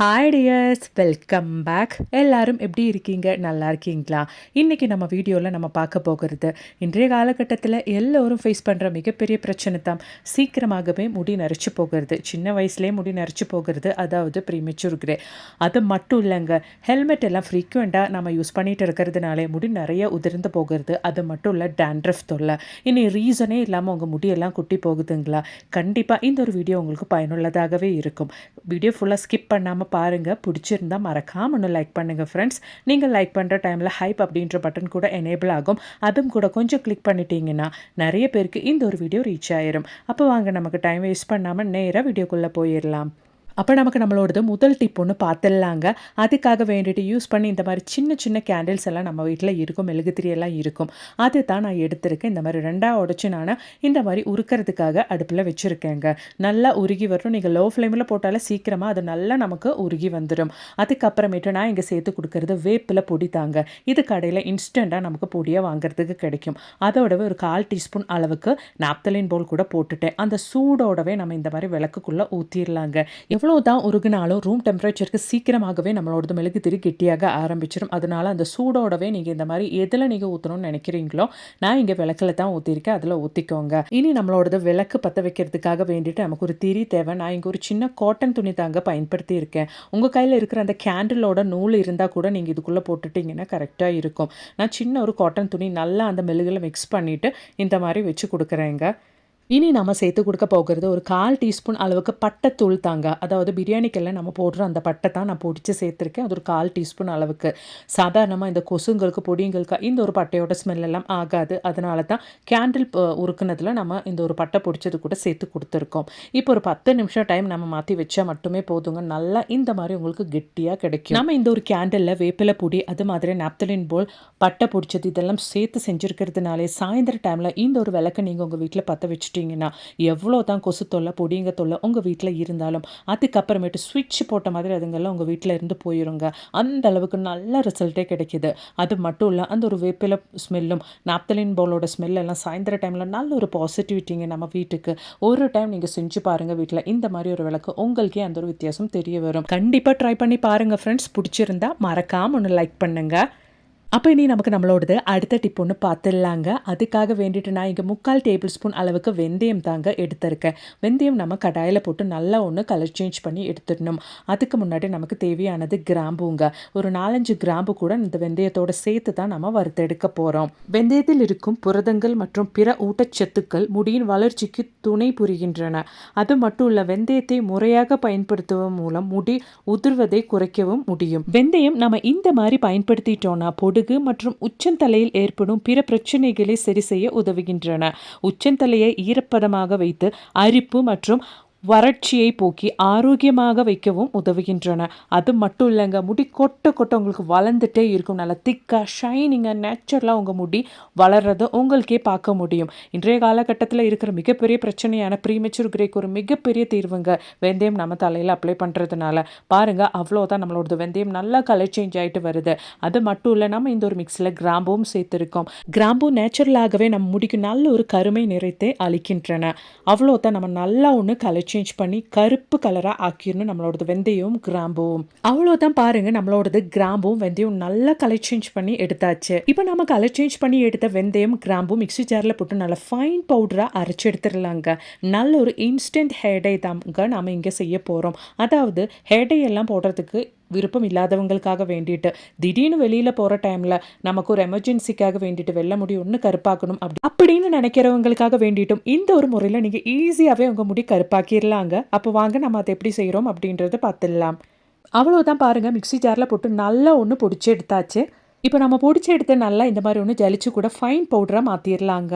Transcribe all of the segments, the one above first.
Hi tears welcome back எல்லாரும் எப்படி இருக்கீங்க? நல்லா இருக்கீங்களா? இன்றைக்கி நம்ம வீடியோவில் நம்ம பார்க்க போகிறது இன்றைய காலகட்டத்தில் எல்லோரும் ஃபேஸ் பண்ணுற மிகப்பெரிய பிரச்சனை தான். சீக்கிரமாகவே முடி நரைச்சி போகிறது. சின்ன வயசுலேயே முடி நரைச்சி போகிறது. அதாவது ப்ரீமெச்சூர் கிரே அது மட்டும் இல்லைங்க. ஹெல்மெட் எல்லாம் ஃப்ரீக்வெண்ட்டாக நம்ம யூஸ் பண்ணிகிட்டு இருக்கிறதுனாலே முடி நிறைய உதிர்ந்து போகிறது. அது மட்டும் இல்லை டேண்ட்ரஃப் தொல்லை. இனி ரீசனே இல்லாமல் உங்கள் முடியெல்லாம் குட்டி போகுதுங்களா? கண்டிப்பாக இந்த ஒரு வீடியோ உங்களுக்கு பயனுள்ளதாகவே இருக்கும். வீடியோ ஃபுல்லாக ஸ்கிப் பண்ணாமல் பாருங்கள் பிடிச்சிருந்தா மறக்காமல் ஒன்று லைக் பண்ணுங்கள் ஃப்ரெண்ட்ஸ் நீங்கள் லைக் பண்ணுற டைமில் ஹைப் அப்படின்ற பட்டன் கூட எனேபிள் ஆகும். அதுவும் கூட கொஞ்சம் கிளிக் பண்ணிட்டீங்கன்னா நிறைய பேருக்கு இந்த ஒரு வீடியோ ரீச் ஆயிரும். அப்போ வாங்க நமக்கு டைம் வேஸ்ட் பண்ணாமல் நேராக வீடியோக்குள்ளே போயிடலாம் அப்போ நமக்கு நம்மளோடது முதல் டிப் ஒன்று பார்த்துடலாங்க. அதுக்காக வேண்டிட்டு யூஸ் பண்ணி இந்த மாதிரி சின்ன சின்ன கேண்டில்ஸ் எல்லாம் நம்ம வீட்டில் இருக்கும். மெழுகுத்திரி எல்லாம் இருக்கும். அது தான் நான் எடுத்திருக்கேன். இந்த மாதிரி ரெண்டாக உடச்சி நான் இந்த மாதிரி உருக்கிறதுக்காக அடுப்பில் வச்சுருக்கேங்க. நல்லா உருகி வரும் நீங்கள் லோ ஃப்ளேமில் போட்டாலே சீக்கிரமாக அது நல்லா நமக்கு உருகி வந்துடும் அதுக்கப்புறமேட்டு நான் இங்கே சேர்த்து கொடுக்கறது வேப்பில் பொடி தாங்க. இது கடையில் இன்ஸ்டண்ட்டாக நமக்கு பொடியாக வாங்குறதுக்கு கிடைக்கும். அதோடவே ஒரு கால் டீஸ்பூன் அளவுக்கு நாப்தலின் போல் கூட போட்டுட்டேன். அந்த சூடோடவே நம்ம இந்த மாதிரி விளக்குக்குள்ளே ஊற்றிடலாங்க எவ்வளோ எவ்வளோ தான் உருகுனாலும் ரூம் டெம்பரேச்சருக்கு சீக்கிரமாகவே நம்மளோடது மெழுகு திரி கெட்டியாக ஆரம்பிச்சிடும் அதனால் அந்த சூடோடவே நீங்கள் இந்த மாதிரி எதில் நீங்கள் ஊற்றணும்னு நினைக்கிறீங்களோ நான் இங்கே விளக்கில் தான் ஊற்றிருக்கேன் அதில் ஊற்றிக்கோங்க இனி நம்மளோடது விளக்கு பற்ற வைக்கிறதுக்காக வேண்டிட்டு நமக்கு ஒரு திரி தேவை. நான் இங்கே ஒரு சின்ன காட்டன் துணி தாங்க பயன்படுத்தி இருக்கேன் உங்கள் கையில் இருக்கிற அந்த கேண்டிலோட நூல் இருந்தால் கூட நீங்கள் இதுக்குள்ளே போட்டுட்டிங்கன்னா கரெக்டாக இருக்கும். நான் சின்ன ஒரு காட்டன் துணி நல்லா அந்த மெழுகில் மிக்ஸ் பண்ணிவிட்டு இந்த மாதிரி வச்சு கொடுக்குறேங்க. இனி நம்ம சேர்த்து கொடுக்க போகிறது ஒரு கால் டீஸ்பூன் அளவுக்கு பட்டைத்தூள் தாங்க. அதாவது பிரியாணிக்கெல்லாம் நம்ம போடுற அந்த பட்டை தான் நான் பொடிச்சு சேர்த்துருக்கேன். அது ஒரு கால் டீஸ்பூன் அளவுக்கு. சாதாரணமாக இந்த கொசுங்களுக்கு பொடிங்களுக்கு இந்த ஒரு பட்டையோட ஸ்மெல் எல்லாம் ஆகாது. அதனால தான் கேண்டில் உருக்குனதில் நம்ம இந்த ஒரு பட்டை பொடிச்சது கூட சேர்த்து கொடுத்துருக்கோம். இப்போ ஒரு பத்து நிமிஷம் டைம் நம்ம மாற்றி வச்சா மட்டுமே போதுங்க. நல்லா இந்த மாதிரி உங்களுக்கு கெட்டியாக கிடைக்கும். நம்ம இந்த ஒரு கேண்டிலில் வேப்பிலை பொடி அது மாதிரி நாப்தலின் போல் பட்டை பொடிச்சது இதெல்லாம் சேர்த்து செஞ்சுருக்கிறதுனாலே சாயந்தர டைமில் இந்த ஒரு விளக்கை நீங்கள் உங்கள் வீட்டில் பற்ற வச்சுட்டு வச்சிட்டிங்கன்னா எவ்வளோ தான் கொசு தொல்லை பொடிங்க தொல்லை உங்கள் வீட்டில் இருந்தாலும் அதுக்கப்புறமேட்டு ஸ்விட்ச் போட்ட மாதிரி அதுங்கெல்லாம் உங்கள் வீட்டில் இருந்து போயிருங்க. அந்த அளவுக்கு நல்ல ரிசல்ட்டே கிடைக்கிது. அது மட்டும் இல்லை அந்த ஒரு வேப்பில ஸ்மெல்லும் நாப்தலின் பவுலோட ஸ்மெல்லெல்லாம் சாயந்தர டைமில் நல்ல ஒரு பாசிட்டிவிட்டிங்க நம்ம வீட்டுக்கு. ஒரு டைம் நீங்கள் செஞ்சு பாருங்கள் வீட்டில் இந்த மாதிரி ஒரு விளக்கு உங்களுக்கே அந்த ஒரு வித்தியாசம் தெரிய வரும். கண்டிப்பாக ட்ரை பண்ணி பாருங்கள் ஃப்ரெண்ட்ஸ் பிடிச்சிருந்தா மறக்காமல் ஒன்று லைக் பண்ணுங்கள் அப்போ இனி நமக்கு நம்மளோடது அடுத்த டிப் ஒன்று பார்த்துடலாங்க அதுக்காக வேண்டிட்டு நான் இங்கே முக்கால் டேபிள் ஸ்பூன் அளவுக்கு வெந்தயம் தாங்க எடுத்திருக்கேன். வெந்தயம் நம்ம கடாயில் போட்டு நல்லா ஒன்று கலர் சேஞ்ச் பண்ணி எடுத்துடணும். அதுக்கு முன்னாடி நமக்கு தேவையானது கிராம்புங்க. ஒரு நாலஞ்சு கிராம்பு கூட இந்த வெந்தயத்தோட சேர்த்து தான் நம்ம வறுத்தெடுக்க போகிறோம் வெந்தயத்தில் இருக்கும் புரதங்கள் மற்றும் பிற ஊட்டச்சத்துக்கள் முடியின் வளர்ச்சிக்கு துணை புரிகின்றன. அது மட்டும் இல்லை வெந்தயத்தை முறையாக பயன்படுத்துவதன் மூலம் முடி உதிர்வதை குறைக்கவும் முடியும். வெந்தயம் நம்ம இந்த மாதிரி பயன்படுத்திட்டோம்னா பொடி முதுகு மற்றும் உச்சந்தலையில் ஏற்படும் பிற பிரச்சனைகளை சரி செய்ய உதவுகின்றன. உச்சந்தலையை ஈரப்பதமாக வைத்து அரிப்பு மற்றும் வறட்சியை போக்கி ஆரோக்கியமாக வைக்கவும் உதவுகின்றன. அது மட்டும் இல்லைங்க முடி கொட்ட கொட்ட உங்களுக்கு வளர்ந்துட்டே இருக்கும். நல்லா திக்காக ஷைனிங்காக நேச்சுரலாக உங்கள் முடி வளர்றதை உங்களுக்கே பார்க்க முடியும். இன்றைய காலகட்டத்தில் இருக்கிற மிகப்பெரிய பிரச்சனையான ப்ரீமெச்சூர் கிரேக்கு ஒரு மிகப்பெரிய தீர்வுங்க. வெந்தயம் நம்ம தலையில் அப்ளை பண்ணுறதுனால பாருங்கள் அவ்வளோதான் நம்மளோட வெந்தயம் நல்லா கலர் சேஞ்ச் ஆகிட்டு வருது. அது மட்டும் இல்லை நம்ம இந்த ஒரு மிக்ஸில் கிராம்பும் சேர்த்துருக்கோம். கிராம்பு நேச்சுரலாகவே நம்ம முடிக்கு நல்ல ஒரு கருமை நிறைத்தை அளிக்கின்றன. அவ்வளோதான் நம்ம நல்லா ஒன்று கலர் சேஞ்ச் பண்ணி கருப்பு கலராக ஆக்கிடணும் நம்மளோடது வெந்தயம் கிராம்பும். அவ்வளோதான் பாருங்க நம்மளோடது கிராம்பும் வெந்தயம் நல்லா கலர் சேஞ்ச் பண்ணி எடுத்தாச்சு. இப்போ நம்ம கலர் சேஞ்ச் பண்ணி எடுத்த வெந்தயம் கிராம்பும் மிக்சி ஜாரில் போட்டு நல்லா ஃபைன் பவுடராக அரைச்சி எடுத்துடலாங்க. நல்ல ஒரு இன்ஸ்டன்ட் ஹேடை தாங்க நம்ம இங்கே செய்ய போகிறோம் அதாவது ஹேடை எல்லாம் போடுறதுக்கு விருப்பம் இல்லாதவங்களுக்காக வேண்டிட்டு திடீர்னு வெளியில் போகிற டைமில் நமக்கு ஒரு எமர்ஜென்சிக்காக வேண்டிட்டு வெள்ள முடி ஒன்று கருப்பாக்கணும் அப்படி அப்படின்னு நினைக்கிறவங்களுக்காக வேண்டிட்டும் இந்த ஒரு முறையில் நீங்கள் ஈஸியாகவே உங்கள் முடி கருப்பாக்கிடலாங்க அப்போ வாங்க நம்ம அதை எப்படி செய்கிறோம் அப்படின்றத பார்த்துடலாம். அவ்வளோதான் பாருங்கள் மிக்சி ஜாரில் போட்டு நல்லா ஒன்று பொடிச்சு எடுத்தாச்சு. இப்போ நம்ம பொடிச்சு எடுத்து நல்லா இந்த மாதிரி ஒன்று ஜலிச்சு கூட ஃபைன் பவுடராக மாற்றிடலாங்க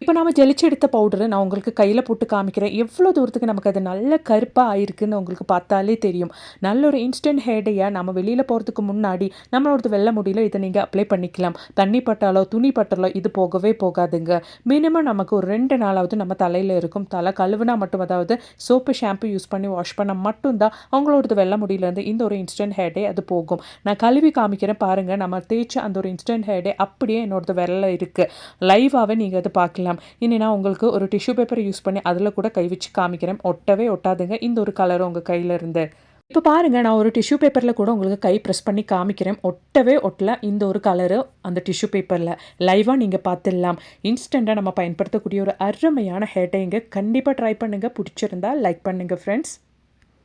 இப்போ நம்ம ஜெலிச்சு எடுத்த பவுடரை நான் உங்களுக்கு கையில் போட்டு காமிக்கிறேன். எவ்வளோ தூரத்துக்கு நமக்கு அது நல்ல கருப்பாக ஆயிருக்குன்னு உங்களுக்கு பார்த்தாலே தெரியும். நல்ல ஒரு இன்ஸ்டன்ட் ஹேடையாக நம்ம வெளியில் போகிறதுக்கு முன்னாடி நம்மளோட வெள்ள முடியல இதை நீங்கள் அப்ளை பண்ணிக்கலாம். தண்ணி பட்டாலோ துணி பட்டாலோ இது போகவே போகாதுங்க. மினிமம் நமக்கு ஒரு ரெண்டு நாளாவது நம்ம தலையில் இருக்கும். தலை கழுவுனா மட்டும் அதாவது சோப்பு ஷாம்பு யூஸ் பண்ணி வாஷ் பண்ணால் மட்டும்தான் அவங்களோடது வெள்ள முடியலேருந்து இந்த ஒரு இன்ஸ்டன்ட் ஹேடே அது போகும். நான் கழுவி காமிக்கிறேன் பாருங்கள் நம்ம தேய்ச்ச அந்த ஒரு இன்ஸ்டன்ட் ஹேடே அப்படியே என்னோடது வெள்ளை இருக்குது லைவாகவே நீங்கள் அதை பார்க்கலாம். பண்ணிடலாம் இனி நான் உங்களுக்கு ஒரு டிஷ்யூ பேப்பர் யூஸ் பண்ணி அதில் கூட கை வச்சு காமிக்கிறேன். ஒட்டவே ஒட்டாதுங்க. இந்த ஒரு கலர் உங்கள் கையில் இருந்து. இப்போ பாருங்கள் நான் ஒரு டிஷ்யூ பேப்பரில் கூட உங்களுக்கு கை ப்ரெஸ் பண்ணி காமிக்கிறேன். ஒட்டவே ஒட்டல. இந்த ஒரு கலரு அந்த டிஷ்யூ பேப்பரில் லைவாக நீங்கள் பார்த்துடலாம் இன்ஸ்டண்ட்டாக நம்ம பயன்படுத்தக்கூடிய ஒரு அருமையான ஹேட்டைங்க கண்டிப்பாக ட்ரை பண்ணுங்கள் பிடிச்சிருந்தா லைக் பண்ணுங்கள் ஃப்ரெண்ட்ஸ்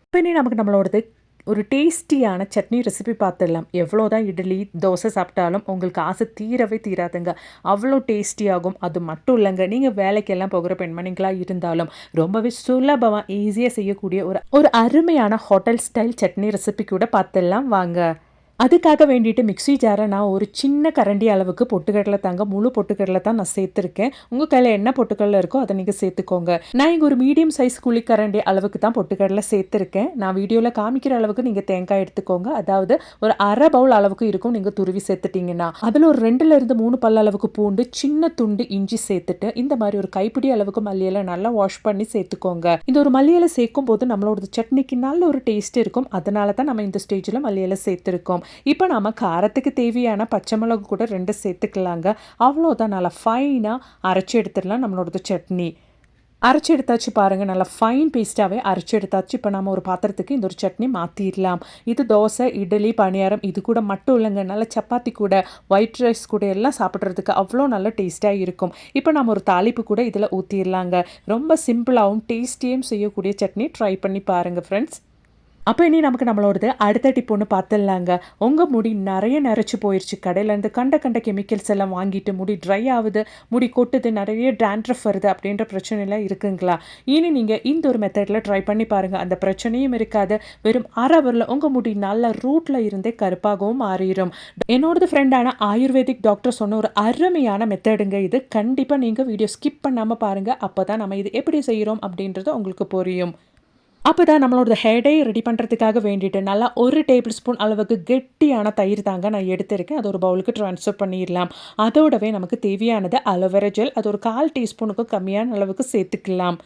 இப்போ இனி நமக்கு நம்மளோடது ஒரு டேஸ்டியான சட்னி ரெசிபி பார்த்துடலாம். எவ்வளோ தான் இட்லி தோசை சாப்பிட்டாலும் உங்களுக்கு ஆசை தீரவே தீராதுங்க. அவ்வளோ டேஸ்டியாகும் அது மட்டும் இல்லைங்க. நீங்கள் வேலைக்கெல்லாம் போகிற பெண்மணிகளாக இருந்தாலும் ரொம்பவே சுலபமாக ஈஸியாக செய்யக்கூடிய ஒரு ஒரு அருமையான ஹோட்டல் ஸ்டைல் சட்னி ரெசிபி கூட பார்த்துடலாம். வாங்க. அதுக்காக வேண்டிட்டு மிக்ஸி ஜாரை நான் ஒரு சின்ன கரண்டி அளவுக்கு பொட்டுக்கடலை தாங்க முழு பொட்டுக்கடலை தான் நான் சேர்த்துருக்கேன். உங்கள் கையில் என்ன பொட்டுக்கடலை இருக்கோ அதை நீங்கள் சேர்த்துக்கோங்க. நான் இங்கே ஒரு மீடியம் சைஸ் குழி கரண்டி அளவுக்கு தான் பொட்டுக்கடலை சேர்த்துருக்கேன். நான் வீடியோவில் காமிக்கிற அளவுக்கு நீங்கள் தேங்காய் எடுத்துக்கோங்க. அதாவது ஒரு அரை பவுல் அளவுக்கு இருக்கும் நீங்கள் துருவி சேர்த்துட்டிங்கன்னா. அதில் ஒரு ரெண்டுலேருந்து மூணு பல்ல அளவுக்கு பூண்டு சின்ன துண்டு இஞ்சி சேர்த்துட்டு இந்த மாதிரி ஒரு கைப்பிடி அளவுக்கு மல்லியலை நல்லா வாஷ் பண்ணி சேர்த்துக்கோங்க. இந்த ஒரு மல்லியலை சேர்க்கும் போது நம்மளோட சட்னிக்கு நல்ல ஒரு டேஸ்ட் இருக்கும். அதனால தான் நம்ம இந்த ஸ்டேஜில் மல்லியலை சேர்த்துருக்கோம். இப்போ நம்ம காரத்துக்கு தேவையான பச்சை மிளகு கூட ரெண்டு சேர்த்துக்கலாங்க. அவ்வளோதான் நல்லா ஃபைனாக அரைச்சி எடுத்துடலாம் நம்மளோடது சட்னி. அரைச்சி எடுத்தாச்சு பாருங்கள் நல்லா ஃபைன் பேஸ்ட்டாகவே அரைச்சி எடுத்தாச்சு. இப்போ நம்ம ஒரு பாத்திரத்துக்கு இந்த ஒரு சட்னி மாற்றிடலாம் இது தோசை இட்லி பணியாரம் இது கூட மட்டும் இல்லைங்க. நல்ல சப்பாத்தி கூட ஒயிட் ரைஸ் கூட எல்லாம் சாப்பிட்றதுக்கு அவ்வளோ நல்ல டேஸ்ட்டாக இருக்கும். இப்போ நம்ம ஒரு தாளிப்பு கூட இதில் ஊற்றிடலாங்க ரொம்ப சிம்பிளாகவும் டேஸ்டியும் செய்யக்கூடிய சட்னி ட்ரை பண்ணி பாருங்கள் ஃப்ரெண்ட்ஸ் அப்போ இனி நமக்கு நம்மளோடது அடுத்த டிப் ஒன்று பார்த்துடலாங்க. உங்கள் முடி நிறைய நரைச்சி போயிடுச்சு கடையிலேருந்து கண்ட கண்ட கெமிக்கல்ஸ் எல்லாம் வாங்கிட்டு முடி ட்ரை ஆகுது. முடி கொட்டுது. நிறைய டேண்ட்ரஃப் வருது அப்படின்ற பிரச்சனைலாம் இருக்குங்களா? இனி நீங்கள் இந்த ஒரு மெத்தடில் ட்ரை பண்ணி பாருங்கள் அந்த பிரச்சனையும் இருக்காது. வெறும் அறவரில் உங்கள் முடி நல்ல ரூட்டில் இருந்தே கருப்பாகவும் மாறிடும். என்னோடது ஃப்ரெண்டான ஆயுர்வேதிக் டாக்டர் சொன்ன ஒரு அருமையான மெத்தடுங்க இது. கண்டிப்பாக நீங்கள் வீடியோ ஸ்கிப் பண்ணாமல் பாருங்கள் அப்போ தான் நம்ம இது எப்படி செய்கிறோம் அப்படின்றது உங்களுக்கு புரியும். அப்போ தான் நம்மளோட ஹேடை ரெடி பண்ணுறதுக்காக வேண்டிட்டு நல்லா ஒரு டேபிள் ஸ்பூன் அளவுக்கு கெட்டியான தயிர் தாங்க நான் எடுத்திருக்கேன். அது ஒரு பவுலுக்கு ட்ரான்ஸ்ஃபர் பண்ணிடலாம் அதோடவே நமக்கு தேவையானது அலோவேரா ஜெல் அது ஒரு கால் டீஸ்பூனுக்கும் கம்மியான அளவுக்கு சேர்த்துக்கலாம்.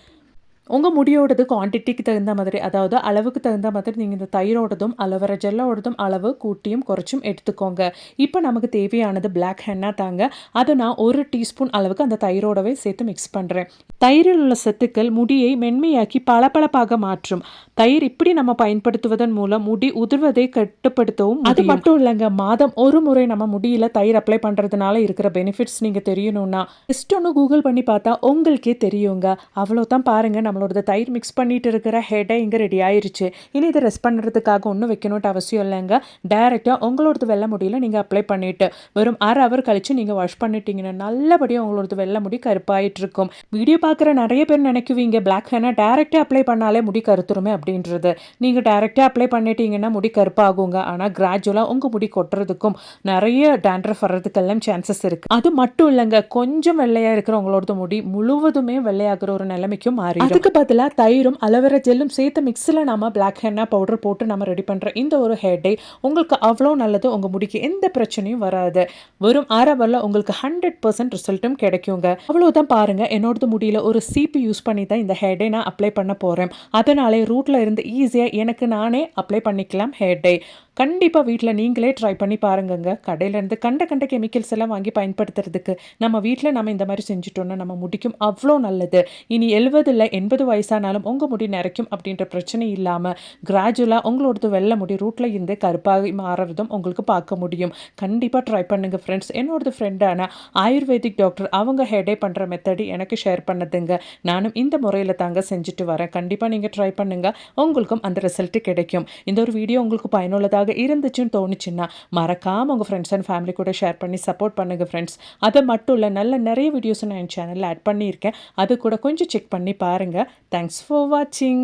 உங்கள் முடியோடது குவான்டிட்டிக்கு தகுந்த மாதிரி அதாவது அளவுக்கு தகுந்த மாதிரி நீங்கள் இந்த தயிரோடதும் அலோவேரா ஜெல்லோடதும் அளவு கூட்டியும் குறைச்சும் எடுத்துக்கோங்க. இப்போ நமக்கு தேவையானது பிளாக் ஹென்னா தாங்க. அதை நான் ஒரு டீஸ்பூன் அளவுக்கு அந்த தயிரோடவே சேர்த்து மிக்ஸ் பண்ணுறேன் தயிரில் உள்ள சத்துக்கள் முடியை மென்மையாக்கி பளபளப்பாக மாற்றும். தயிர் இப்படி நம்ம பயன்படுத்துவதன் மூலம் முடி உதிர்வதை கட்டுப்படுத்தவும் அது மட்டும் இல்லைங்க மாதம் ஒரு முறை நம்ம முடியல தயிர் அப்ளை பண்ணுறதுனால இருக்கிற பெனிஃபிட்ஸ் நீங்கள் தெரியணும்னா ஜஸ்ட் ஒன்று கூகுள் பண்ணி பார்த்தா உங்களுக்கே தெரியுங்க. அவ்வளோதான் பாருங்கள் நம்மளோட தயிர் மிக்ஸ் பண்ணிட்டு இருக்கிற ஹெட்டை இங்கே ரெடி ஆயிருச்சு. இனி இதை ரெஸ்ட் பண்ணுறதுக்காக ஒன்றும் வைக்கணும்ட்டு அவசியம் இல்லைங்க. டைரெக்டாக உங்களோடது வெள்ள முடியல நீங்கள் அப்ளை பண்ணிவிட்டு வெறும் அரை ஹவர் கழித்து நீங்கள் வாஷ் பண்ணிட்டீங்கன்னா நல்லபடியாக உங்களோடது வெள்ள முடி கருப்பாயிட்டு இருக்கும். வீடியோ பார்க்குற நிறைய பேர் நினைக்குவீங்க பிளாக் ஹேனா டேரெக்டாக அப்ளை பண்ணாலே முடி கருத்துருமே அப்படின்றது. நீங்கள் டேரெக்டாக அப்ளை பண்ணிட்டீங்கன்னா முடி கருப்பாகுங்க. ஆனால் கிராஜுவலாக உங்கள் முடி கொட்டுறதுக்கும் நிறைய டேண்ட்ரஃப் வர்றதுக்கெல்லாம் சான்சஸ் இருக்குது அது மட்டும் இல்லைங்க கொஞ்சம் வெள்ளையாக இருக்கிற உங்களோட முடி முழுவதுமே வெள்ளையாகிற ஒரு நிலைமைக்கும் மாறி அதுக்கு பதிலாக தயிரும் அலோவேரா ஜெல்லும் சேர்த்து மிக்ஸில் நம்ம பிளாக் ஹென்னா பவுடர் போட்டு நம்ம ரெடி பண்ணுற இந்த ஒரு ஹேர் டே உங்களுக்கு அவ்வளோ நல்லது உங்கள் முடிக்கு எந்த பிரச்சனையும் வராது. வெறும் ஆரவரில் உங்களுக்கு ஹண்ட்ரட் பர்சன்ட் ரிசல்ட்டும் கிடைக்குங்க. அவ்வளோதான் பாருங்கள் என்னோடது முடியல ஒரு சிபி யூஸ் பண்ணி தான் இந்த ஹேர் டே நான் அப்ளை பண்ண போகிறேன் அதனாலே ரூட்டில் இருந்து ஈஸியாக எனக்கு நானே அப்ளை பண்ணிக்கலாம் ஹேர் டே கண்டிப்பாக வீட்டில் நீங்களே ட்ரை பண்ணி பாருங்கங்க. கடையிலேருந்து கண்ட கண்ட கெமிக்கல்ஸ் எல்லாம் வாங்கி பயன்படுத்துறதுக்கு நம்ம வீட்டில் நம்ம இந்த மாதிரி செஞ்சுட்டோன்னா நம்ம முடிக்கும். அவ்வளோ நல்லது. இனி எழுபதில் எண்பது வயசானாலும் உங்கள் முடி நிறைக்கும் அப்படின்ற பிரச்சனை இல்லாமல் கிராஜுவலாக உங்களோடது வெள்ளை முடி ரூட்டில் இருந்து கருப்பாகி மாறுறதும் உங்களுக்கு பார்க்க முடியும். கண்டிப்பாக ட்ரை பண்ணுங்கள் ஃப்ரெண்ட்ஸ் என்னோடது ஃப்ரெண்டான ஆயுர்வேதிக் டாக்டர் அவங்க ஹெடே பண்ணுற மெத்தடி எனக்கு ஷேர் பண்ணதுங்க. நானும் இந்த முறையில் தாங்க செஞ்சுட்டு வரேன். கண்டிப்பாக நீங்கள் ட்ரை பண்ணுங்கள் உங்களுக்கும் அந்த ரிசல்ட்டு கிடைக்கும். இந்த ஒரு வீடியோ உங்களுக்கு பயனுள்ளதாக உங்களுக்காக இருந்துச்சுன்னு தோணுச்சுன்னா மறக்காமல் உங்கள் ஃப்ரெண்ட்ஸ் அண்ட் ஃபேமிலி கூட ஷேர் பண்ணி சப்போர்ட் பண்ணுங்கள் ஃப்ரெண்ட்ஸ் அதை மட்டும் இல்லை நல்ல நிறைய வீடியோஸ் நான் என் சேனலில் ஆட் பண்ணியிருக்கேன். அது கூட கொஞ்சம் செக் பண்ணி பாருங்கள் தேங்க்ஸ் ஃபார் வாட்சிங்